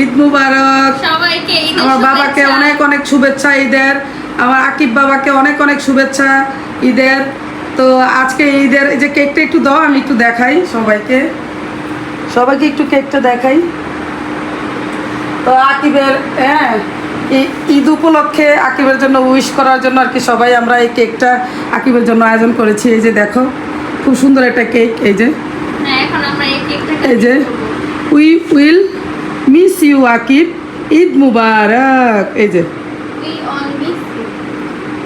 ঈদ মুবারক। আমার বাবাকে অনেক অনেক শুভেচ্ছা ঈদের। আমার আকিব বাবাকে অনেক অনেক শুভেচ্ছা ঈদের। তো আজকে ঈদের এই যে কেকটা একটু দাও আমি একটু দেখাই সবাইকে। সবাইকে একটু কেকটা দেখাই। তো আকিবের হ্যাঁ ঈদ উপলক্ষে আকিবের জন্য উইশ করার জন্য আর কি সবাই আমরা এই কেকটা আকিবের জন্য আয়োজন করেছি। এই যে দেখো খুব সুন্দর একটা কেক এই যে। হ্যাঁ এই যে we will miss you Akib Eid Mubarak এই যে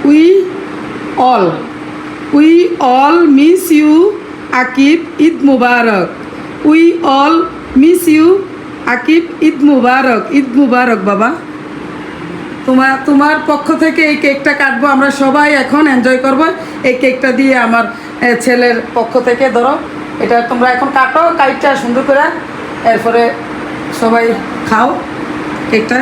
we all we all miss you Akib Eid Mubarak we all miss you Akib Eid Mubarak Eid Mubarak বাবা। তোমার তোমার পক্ষ থেকে এই কেকটা কাটবো আমরা সবাই এখন এনজয় করব। এই কেকটা দিয়ে আমার ছেলের পক্ষ থেকে ধরো এটা তোমরা এখন কাটো কাইটটা সুন্দর করে এরপরে সবাই খাও কেকটা।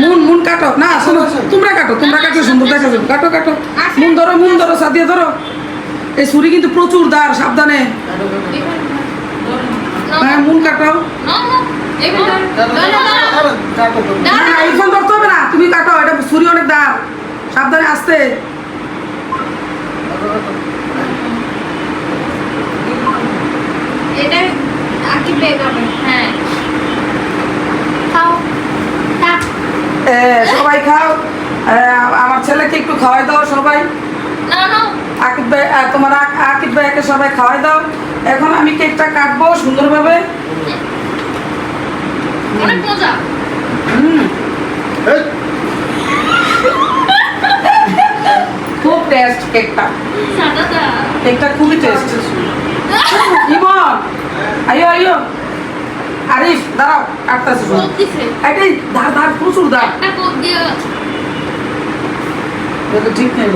মুন মুন কাটো। না শোনো তোমরা কাটো তোমরা কাটো সুন্দর দেখা যাবে কাটো কাটো। মুন ধরো মুন ধরো সাদিয়া ধরো। এই ছুরি কিন্তু প্রচুর দার সাবধানে। হ্যাঁ মুন ধরতে হবে না। তুমি কাটো এটা ছুরি অনেক দার। সাবধানে আসতে। এটা হ্যাঁ। খাও। এ, সবাই খাও। আমার ছেলেকে একটু খাওয়াই দাও সবাই। না না। আকিব ভাই তোমার আক- আকিব ভাইকে সবাই খাওয়াই দাও। এখন আমি কেকটা কাটবো সুন্দরভাবে। অনেক মজা। হুম। খুব টেস্ট কেকটা। কেকটা খুবই টেস্ট ইমন। আইও আইও আরিফ দাঁড়াও কাটতেছে দিছে এটাই ধার ধার প্রচুর ধার। একটা কোপ দিয়ে এটা ঠিক নেই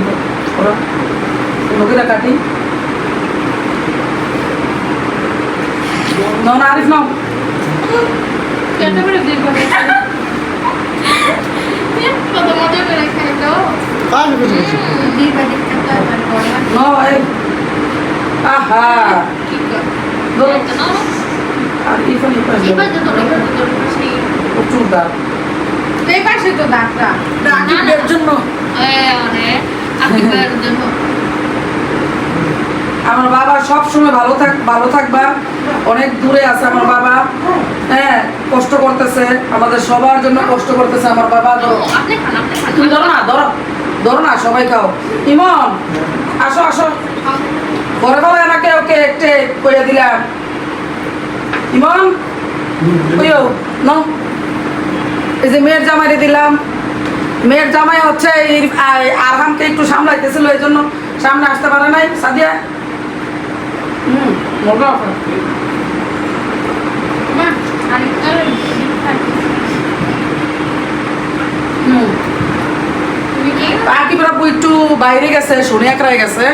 ওরা। নগিরা কাটি। নাও না আরিফ নাও। কত মজা করে আর এই। আহা। আমার বাবা সব সময় ভালো থাক ভালো থাকবা। অনেক দূরে আছে আমার বাবা। হ্যাঁ কষ্ট করতেছে। আমাদের সবার জন্য কষ্ট করতেছে আমার বাবা। তুমি ধরো না, ধরো। ধরো না, সবাই খাও। ইমন, আসো আসো। ঘরে এনাকে ওকে একটে কইয়া দিলাম। ইমন কইও ন এই যে মেয়ের জামাইরে দিলাম। মেয়ের জামাই হচ্ছে এই আরহামকে একটু সামলাইতেছিল এই জন্য সামনে আসতে পারে নাই। সাদিয়া? হুম মজা আছে। মা আর আর হুম। তুমি কি? আকিব রাব্বু একটু বাইরে গেছে সোনিয়াকরায় গেছে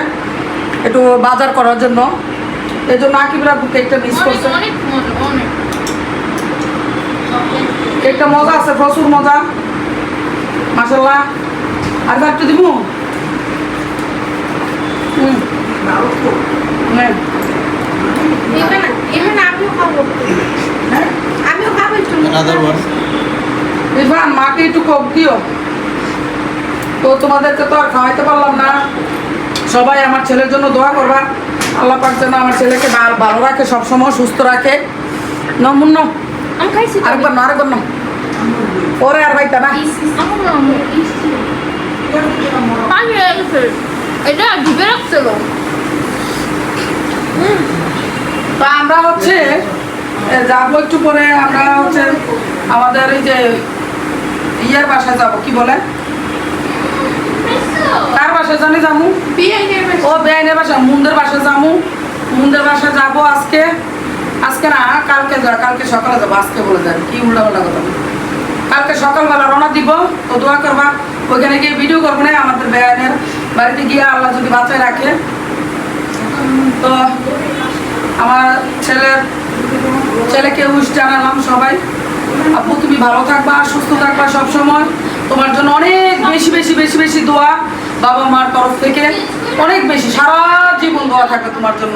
একটু বাজার করার জন্য। এই জন্য আকিব রাব্বু কেকটা মিস করছে। কেকটা মজা আছে প্রচুর মজা। মাসাল্লাহ আর একটু দিব হুম। নে। এখানে এখানে আমিও খাব। হ্যাঁ? একটু। Another one. ইরফান মাকে একটু কোক দিও। তো তোমাদেরকে তো আর খাওয়াইতে পারলাম না। সবাই আমার ছেলের জন্য দোয়া করবা। আল্লাহ পাক যেন আমার ছেলেকে ভালো- ভালো রাখে সবসময় সুস্থ রাখে। নমুন্ন। আরেকবার না আরেকবার না ওরে আর ভাইটা না। এটা রাখছিল তো আমরা হচ্ছে যাব একটু পরে। আমরা হচ্ছে আমাদের এই যে ইয়ের বাসায় যাব কি বলে? কার বাসায় জানি যাব ও বেআইনের বাসা, মুন্দের বাসা যাব মুন্দের বাসা যাব আজকে। আজকে না, কালকে যা, কালকে সকালে যাব, আজকে বলে যাবে কি উল্টা কথা। কালকে সকালবেলা রওনা দিব, তো দোয়া করবা। ওইখানে গিয়ে ভিডিও করব না, আমাদের বেআইনের বাড়িতে গিয়ে আল্লাহ যদি বাঁচায় রাখে। তো আমার ছেলের ছেলেকে উইশ জানালাম সবাই। আপু, তুমি ভালো থাকবা, সুস্থ থাকবা সবসময়। তোমার জন্য অনেক বেশি বেশি দোয়া বাবা মার তরফ থেকে অনেক বেশি। সারা জীবন দোয়া থাকবে তোমার জন্য।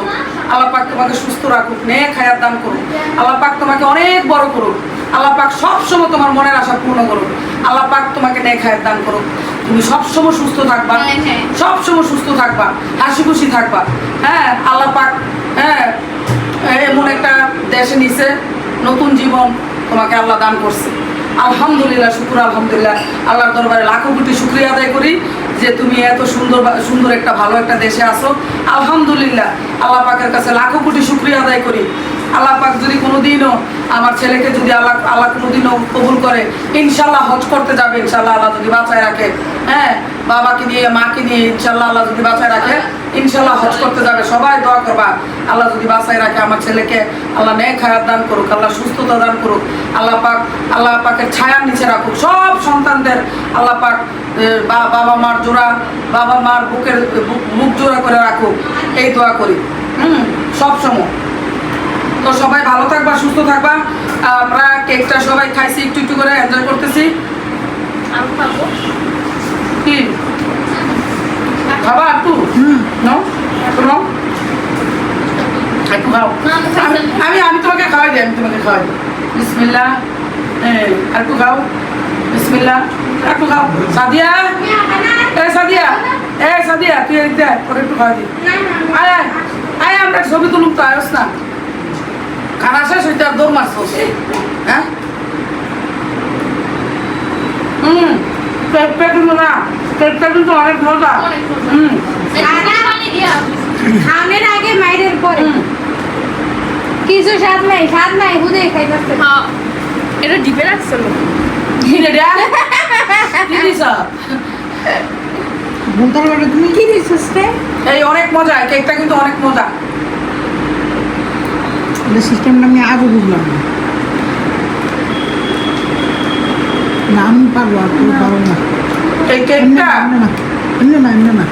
আল্লাহ পাক তোমাকে সুস্থ রাখুক নে খায়ার দান করুক। আল্লাহ পাক তোমাকে অনেক বড় করুক। আল্লাহ পাক সবসময় তোমার মনের আশা পূর্ণ করুক। আল্লাহ পাক তোমাকে নেখায়ের দান করুক। তুমি সবসময় সুস্থ থাকবা। সবসময় সুস্থ থাকবা। হাসি খুশি থাকবা। হ্যাঁ আল্লাহ পাক হ্যাঁ এমন একটা দেশে নিছে, নতুন জীবন তোমাকে আল্লাহ দান করছে। আলহামদুলিল্লাহ, শুকুর আলহামদুলিল্লাহ। আল্লাহর দরবারে লাখো কোটি শুক্রিয়া আদায় করি যে তুমি এত সুন্দর সুন্দর একটা ভালো একটা দেশে আসো আলহামদুলিল্লাহ, আল্লাহ পাকের কাছে লাখো কোটি শুক্রিয়া আদায় করি। আল্লাহ পাক যদি কোনোদিনও আমার ছেলেকে যদি আল্লাহ আল্লাহ কোনোদিনও কবুল করে, ইনশাল্লাহ হজ করতে যাবে, ইনশাল্লাহ আল্লাহ যদি বাঁচায় রাখে। হ্যাঁ বাবাকে নিয়ে, মাকে নিয়ে ইনশাল্লাহ আল্লাহ যদি বাঁচায় রাখে, ইনশাল্লাহ হজ করতে যাবে। সবাই দোয়া করবা, আল্লাহ যদি বাঁচায় রাখে আমার ছেলেকে, আল্লাহ নেক হায়াত দান করুক, আল্লাহ সুস্থতা দান করুক আল্লাহ পাক আল্লাহ পাকের ছায়ার নিচে রাখুক। সব সন্তানদের আল্লাহ পাক বাবা মার জোড়া, বাবা মার বুকের, বুক- মুখ জোড়া করে রাখুক। এই দোয়া করি। হুম সব সময় তো সবাই ভালো থাকবা সুস্থ থাকবা। আমরা কেকটা সবাই খাইছি একটু একটু করে এনজয় করতেছি। কি? খাবা একটু নাও নাও একটু খাও। আমি আমি- তোমাকে খাওয়াই দিই আমি তোমাকে খাওয়াই দিই। বিসমিল্লা একটু খাও। বিসমিল্লা একটু খাও। সাদিয়া? এ সাদিয়া। এ সাদিয়া তুই দে ওকে একটু খাওয়াই দিই। আয় আয়। আয় আমরা ছবি তুলুক তো আয়স না। খানা শেষ হইতে আর দৌড় মারছ? হ্যাঁ? হুম কেকটা কিন্তু না। কেকটা কিন্তু অনেক মজা হুম। একটু পানি দিয়া। খাওয়ানোর আগে মায়ের পরে। কিছু স্বাদ নাই স্বাদ নাই বুঝে খাইতেছে। হ্যাঁ। এটা ডিপে এই অনেক মজা কেকটা কিন্তু অনেক মজা। এটা সিস্টেমটা আমি আজও বুঝলাম। না না আমি পারব আর তুমি পারব না। এই এমনি কেকটা না এমনি না। এমনি না এমনি না।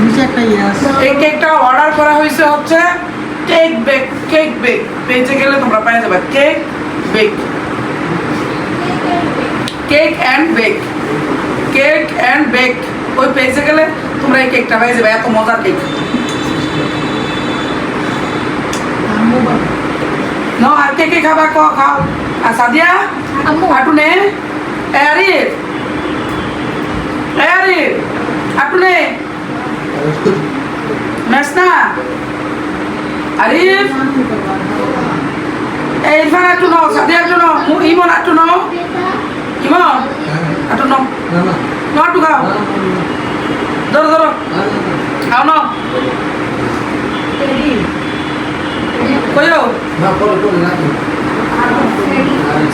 নিচে একটা ইয়ে আছে। এই কেকটা অর্ডার করা হয়েছে হচ্ছে কেক বেক কেক বেক পেজে গেলে তোমরা পেয়ে যাবে। Cake bake cake and bake cake and bake ওই পেজে গেলে তোমরা এই কেকটা পেয়ে যাবে। এত মজার কেক আম্মু বাবা No, আর কে কে খাবা ক খাও আর সাদিয়া আম্মু। আটু নে এ আরিফ এ আরিফ আটু নে মেসনা আরিফ এ ইরফান আটু নাও সাদিয়া আটু নাও মু- ইমন আটু নাও ইমন আটু নাও না না নাও আটু খাও ধরো ধরো খাও নাও কইও না পরে পরে রাখি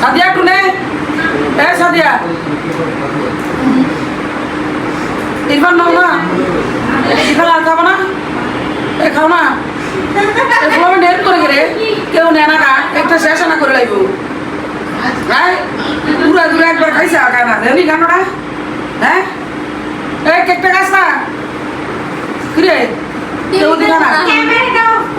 সাদিয়া আটু নে এ সাদিয়া। ইরফান নাও না। ইরফান আর খাব না? এ খাও না। আমি নেট করে গেলে কেউ নেয় না একটা শেষ না করে লাইব। হ্যাঁ? পুরা দূরে একবার খাইছে খায় না। দেনি কেনটা হ্যাঁ? এই কেকটা খাস না? কিরে? কেউ দিবা না?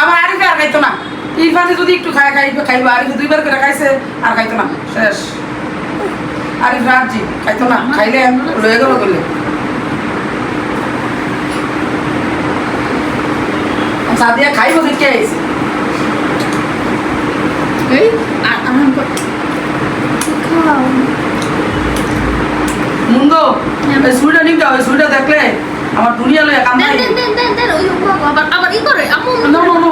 আমার আরিফে আর খাইতো না। ইরফানে যদি একটু খাই খাইবে খাইবো আরিফে দুইবার করে খাইছে আর খাইতো না। শেষ। আরিফ রাজি খাইতো না। খাইলে লয়ে গেল করলে সাদিয়া খাইবো দেখে আইছে? এই মুন্দ সুইটা নিতে হবে সুইটা দেখলে আমার দুনিয়া লয়ে কাম নাই দেন দেন দেন দেন ওই বাবা, আবার আবার ই করে আম্মু নো নো নো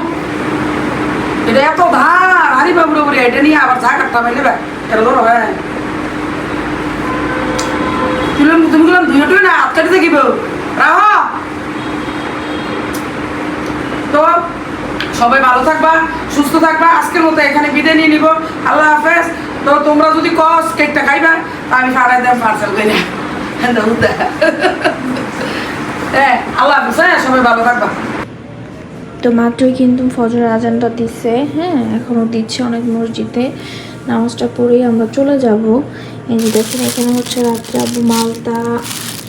এটা এত ধার হারি বাবুর উপরে এটা নিয়ে আবার চা কাটতে পারলে এটা ধরো হ্যাঁ। তো সবাই ভালো থাকবা, সুস্থ থাকবা, আজকের মতো এখানে বিদায় নিয়ে আল্লাহ হাফেজ। তো তোমরা যদি কস কেকটা খাইবা, তা আমি ফাড়াই দেব পার্সেল করে হ্যাঁ আল্লাহ হাফেজ। হ্যাঁ সবাই ভালো থাকবা। তো মাত্রই কিন্তু ফজর আজানটা দিচ্ছে হ্যাঁ এখনও দিচ্ছে অনেক মসজিদে। নামাজটা পড়েই আমরা চলে যাব। এই যে দেখুন এখানে হচ্ছে রাত্রে আবু মালটা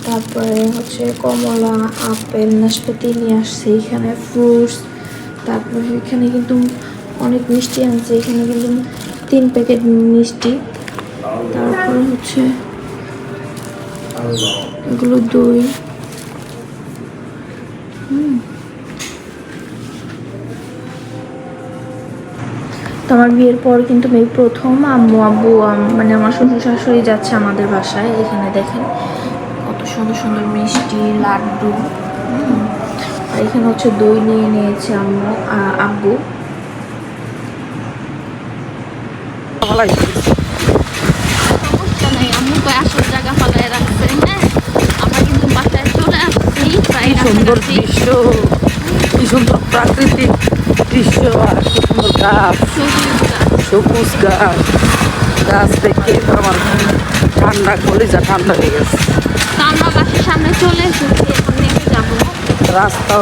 তারপরে হচ্ছে কমলা আপেল নাশপাতি নিয়ে আসছে। এখানে ফ্রুটস তারপরে এখানে কিন্তু অনেক মিষ্টি আনছে। এখানে কিন্তু তিন প্যাকেট মিষ্টি। তারপরে হচ্ছে এগুলো দই। তো আমার বিয়ের পর কিন্তু এই প্রথম আম্মু আব্বু আম- মানে আমার শ্বশুর শাশুড়ি যাচ্ছে আমাদের বাসায় এখানে দেখেন। কত সুন্দর সুন্দর মিষ্টি লাড্ডু আর এখানে হচ্ছে দই নিয়ে নিয়েছে আম্মু আব্বু। সমস্যা নেই আম্মু তো আসল জায়গা ফালায় রাখছে। হ্যাঁ আমরা কিন্তু বাসায় চলে আসছি প্রায় সুন্দর দৃশ্য কি সুন্দর প্রাকৃতিক দৃশ্য আর গাছ সবুজ গাছ। গাছ দেখে আমার ঠান্ডা কলিজা ঠান্ডা হয়ে গেছে। আমরা বাসার সামনে চলে এসেছি এখন যাব। রাস্তাও